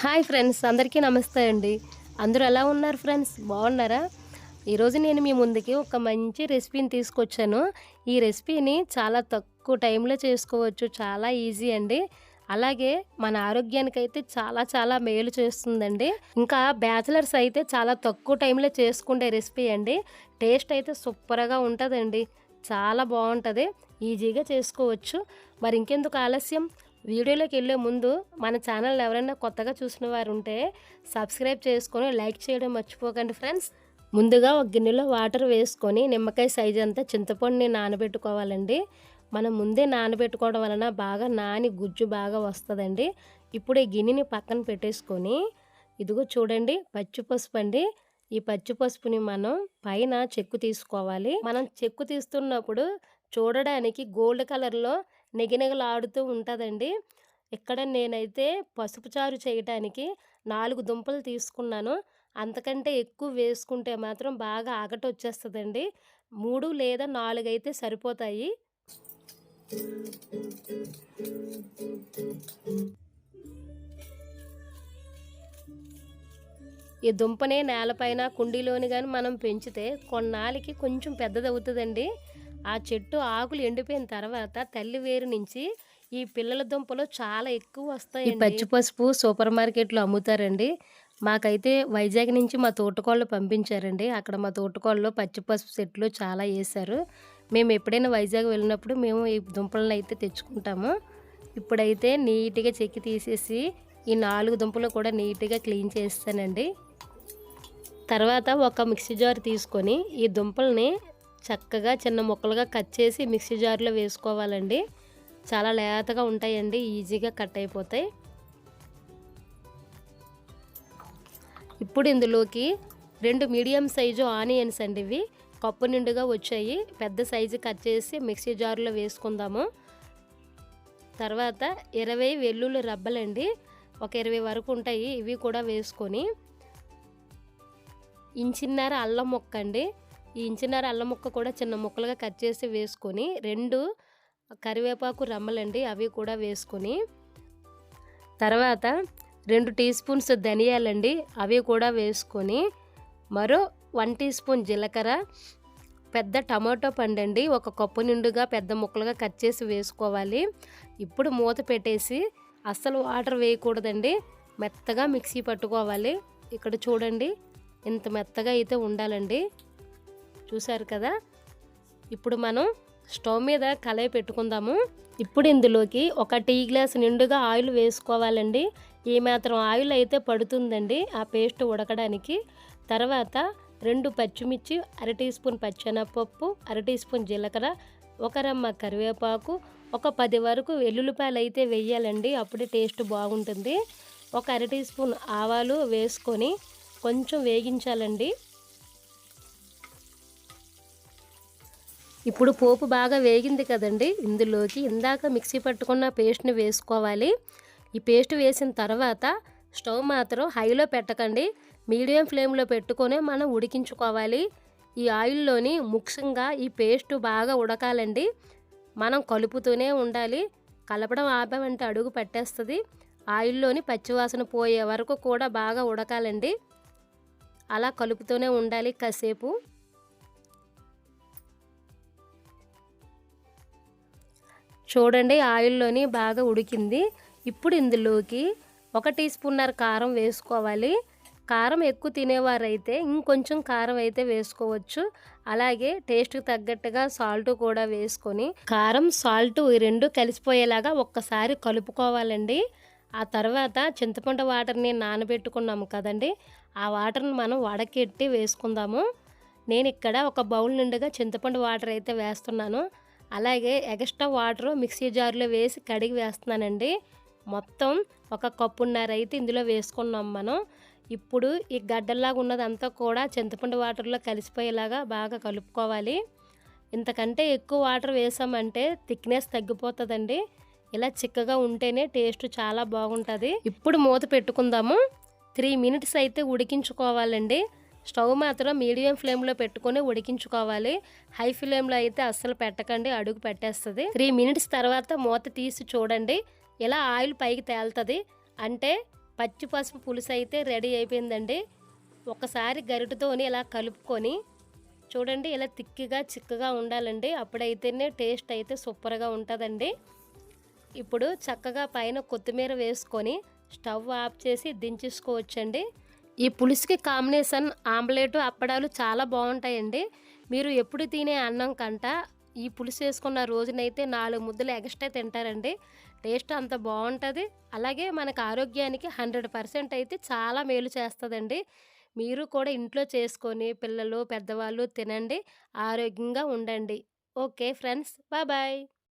Hi friends అందరికీ నమస్తే అండి. అందరూ ఎలా ఉన్నారు ఫ్రెండ్స్? బాగున్నారా? ఈరోజు నేను మీ ముందుకి ఒక మంచి రెసిపీని తీసుకొచ్చాను. ఈ రెసిపీని చాలా తక్కువ టైంలో చేసుకోవచ్చు చాలా ఈజీ అండి. అలాగే మన ఆరోగ్యానికి అయితే చాలా చాలా మేలు చేస్తుందండి. ఇంకా బ్యాచిలర్స్ అయితే చాలా తక్కువ టైంలో చేసుకునే రెసిపీ అండి. టేస్ట్ అయితే సూపర్గా ఉంటుందండి. చాలా బాగుంటుంది. ఈజీగా చేసుకోవచ్చు. మరి ఇంకెందుకు ఆలస్యం? వీడియోలోకి వెళ్ళే ముందు మన ఛానల్ ఎవరైనా కొత్తగా చూసిన వారు ఉంటే సబ్స్క్రైబ్ చేసుకొని లైక్ చేయడం మర్చిపోకండి ఫ్రెండ్స్. ముందుగా ఒక గిన్నెలో వాటర్ వేసుకొని నిమ్మకాయ సైజ్ అంతా చింతపండుని నానబెట్టుకోవాలండి. మనం ముందే నానబెట్టుకోవడం వలన బాగా నాని గుజ్జు బాగా వస్తుందండి. ఇప్పుడు ఈ గిన్నెని పక్కన పెట్టేసుకొని ఇదిగో చూడండి పచ్చి పసుపు అండి ఈ పచ్చి పసుపుని మనం పైన చెక్కు తీసుకోవాలి. మనం చెక్కు తీస్తున్నప్పుడు చూడడానికి గోల్డ్ కలర్లో నిగనిగలాడుతూ ఉంటుందండి. ఇక్కడ నేనైతే పసుపు చారు చేయటానికి నాలుగు దుంపలు తీసుకున్నాను. అంతకంటే ఎక్కువ వేసుకుంటే మాత్రం బాగా ఆగట వచ్చేస్తుందండి మూడు లేదా నాలుగు అయితే సరిపోతాయి. ఈ దుంపనే నేలపైన కుండీలోని కానీ మనం పెంచితే కొన్నాళ్ళకి కొంచెం పెద్దదవుతుందండి. ఆ చెట్టు ఆకులు ఎండిపోయిన తర్వాత తల్లి వేరు నుంచి ఈ పిల్లల దుంపలు చాలా ఎక్కువ వస్తాయి పచ్చి పసుపు సూపర్ మార్కెట్లో అమ్ముతారండి. మాకైతే వైజాగ్ నుంచి మా తోటకోళ్ళు పంపించారండి. అక్కడ మా తోటకోళ్ళు పచ్చి పసుపు చెట్లు చాలా వేశారు. మేము ఎప్పుడైనా వైజాగ్ వెళ్ళినప్పుడు మేము ఈ దుంపలను అయితే తెచ్చుకుంటాము. ఇప్పుడైతే నీట్గా చెక్కి తీసేసి ఈ నాలుగు దుంపలు కూడా నీట్గా క్లీన్ చేస్తానండి. తర్వాత ఒక మిక్సీ జార్ తీసుకొని ఈ దుంపల్ని చక్కగా చిన్న ముక్కలుగా కట్ చేసి మిక్సీ జార్లో వేసుకోవాలండి. చాలా లేతగా ఉంటాయండి ఈజీగా కట్ అయిపోతాయి. ఇప్పుడు ఇందులోకి రెండు మీడియం సైజు ఆనియన్స్ అండి ఇవి. కప్పు నిండుగా వచ్చాయి. పెద్ద సైజు కట్ చేసి మిక్సీ జార్లో వేసుకుందాము. తర్వాత ఇరవై వెల్లుల్లి రబ్బలండి. ఒక ఇరవై వరకు ఉంటాయి. ఇవి కూడా వేసుకొని ఇంచిన్నర అల్లం ముక్క అండి ఈ ఇంచిన్నర అల్లం ముక్క కూడా చిన్న ముక్కలుగా కట్ చేసి వేసుకొని రెండు కరివేపాకు రమ్మలండి అవి కూడా వేసుకొని. తర్వాత రెండు టీ స్పూన్స్ ధనియాలండి అవి కూడా వేసుకొని. మరో వన్ టీ స్పూన్ జీలకర్ర పెద్ద టమాటో పండండి ఒక కప్పు నిండుగా పెద్ద ముక్కలుగా కట్ చేసి వేసుకోవాలి. ఇప్పుడు మూత పెట్టేసి అస్సలు వాటర్ వేయకూడదండి మెత్తగా మిక్సీ పట్టుకోవాలి. ఇక్కడ చూడండి ఇంత మెత్తగా అయితే ఉండాలండి. చూసారు కదా? ఇప్పుడు మనం స్టవ్ మీద కళాయి పెట్టుకుందాము. ఇప్పుడు ఇందులోకి ఒక టీ గ్లాస్ నిండుగా ఆయిల్ వేసుకోవాలండి. ఈ మాత్రం ఆయిల్ అయితే పడుతుందండి ఆ పేస్ట్ ఉడకడానికి. తర్వాత రెండు పచ్చిమిర్చి అర టీ స్పూన్ పచ్చెనపప్పు అర టీ స్పూన్ జీలకర్ర ఒక రమ్మ కరివేపాకు ఒక పది వరకు వెల్లుల్లిపాయలు అయితే వేయాలండి. అప్పుడే టేస్ట్ బాగుంటుంది. ఒక అర టీ స్పూన్ ఆవాలు వేసుకొని కొంచెం వేగించాలండి. ఇప్పుడు పోపు బాగా వేగింది కదండి. ఇందులోకి ఇందాక మిక్సీ పట్టుకున్న పేస్ట్ని వేసుకోవాలి. ఈ పేస్ట్ వేసిన తర్వాత స్టవ్ మాత్రం హైలో పెట్టకండి. మీడియం ఫ్లేమ్లో పెట్టుకొని మనం ఉడికించుకోవాలి. ఈ ఆయిల్లోని ముఖ్యంగా ఈ పేస్ట్ బాగా ఉడకాలండి. మనం కలుపుతూనే ఉండాలి. కలపడం ఆపామంటే అడుగు పట్టేస్తుంది. ఆయిల్లోని పచ్చివాసన పోయే వరకు కూడా బాగా ఉడకాలండి. అలా కలుపుతూనే ఉండాలి కాసేపు. చూడండి ఆయిల్లోని బాగా ఉడికింది. ఇప్పుడు ఇందులోకి ఒక టీ స్పూన్నర కారం వేసుకోవాలి. కారం ఎక్కువ తినేవారైతే ఇంకొంచెం కారం అయితే వేసుకోవచ్చు. అలాగే టేస్ట్కి తగ్గట్టుగా సాల్ట్ కూడా వేసుకొని కారం సాల్ట్ ఈ రెండు కలిసిపోయేలాగా ఒక్కసారి కలుపుకోవాలండి. ఆ తర్వాత చింతపండు వాటర్ని నానబెట్టుకున్నాము కదండి ఆ వాటర్ని మనం వడకెట్టి వేసుకుందాము. నేను ఇక్కడ ఒక బౌల్ నిండుగా చింతపండు వాటర్ అయితే వేస్తున్నాను. అలాగే ఎక్స్ట్రా వాటర్ మిక్సీ జార్లో వేసి కడిగి వేస్తున్నానండి. మొత్తం ఒక కప్పున్నర అయితే ఇందులో వేసుకున్నాం మనం. ఇప్పుడు ఈ గడ్డల్లాగా ఉన్నదంతా కూడా చింతపండు వాటర్లో కలిసిపోయేలాగా బాగా కలుపుకోవాలి. ఇంతకంటే ఎక్కువ వాటర్ వేసామంటే థిక్నెస్ తగ్గిపోతుందండి. ఇలా చిక్కగా ఉంటేనే టేస్ట్ చాలా బాగుంటుంది. ఇప్పుడు మూత పెట్టుకుందాము. త్రీ మినిట్స్ అయితే ఉడికించుకోవాలండి. స్టవ్ మాత్రం మీడియం ఫ్లేమ్లో పెట్టుకొని ఉడికించుకోవాలి. హై ఫ్లేమ్లో అయితే అస్సలు పెట్టకండి అడుగు పెట్టేస్తుంది. త్రీ మినిట్స్ తర్వాత మూత తీసి చూడండి. ఇలా ఆయిల్ పైకి తేలుతుంది. అంటే పచ్చి పసుపు పులుసు అయితే రెడీ అయిపోయిందండి. ఒకసారి గరిటతోని ఇలా కలుపుకొని చూడండి ఇలా తిక్కిగా చిక్కగా ఉండాలండి. అప్పుడైతేనే టేస్ట్ అయితే సూపర్గా ఉంటుందండి. ఇప్పుడు చక్కగా పైన కొత్తిమీర వేసుకొని స్టవ్ ఆఫ్ చేసి దించేసుకోవచ్చండి. ఈ పులుసుకి కాంబినేషన్ ఆమ్లెట్ అప్పడాలు చాలా బాగుంటాయండి. మీరు ఎప్పుడు తినే అన్నం కంట ఈ పులుసు వేసుకున్న రోజునైతే నాలుగు ముద్దలు ఎక్స్ట్రా తింటారండి. టేస్ట్ అంత బాగుంటుంది. అలాగే మనకు ఆరోగ్యానికి హండ్రెడ్ పర్సెంట్ అయితే చాలా మేలు చేస్తుందండి. మీరు కూడా ఇంట్లో చేసుకొని పిల్లలు పెద్దవాళ్ళు తినండి. ఆరోగ్యంగా ఉండండి. Okay friends bye bye.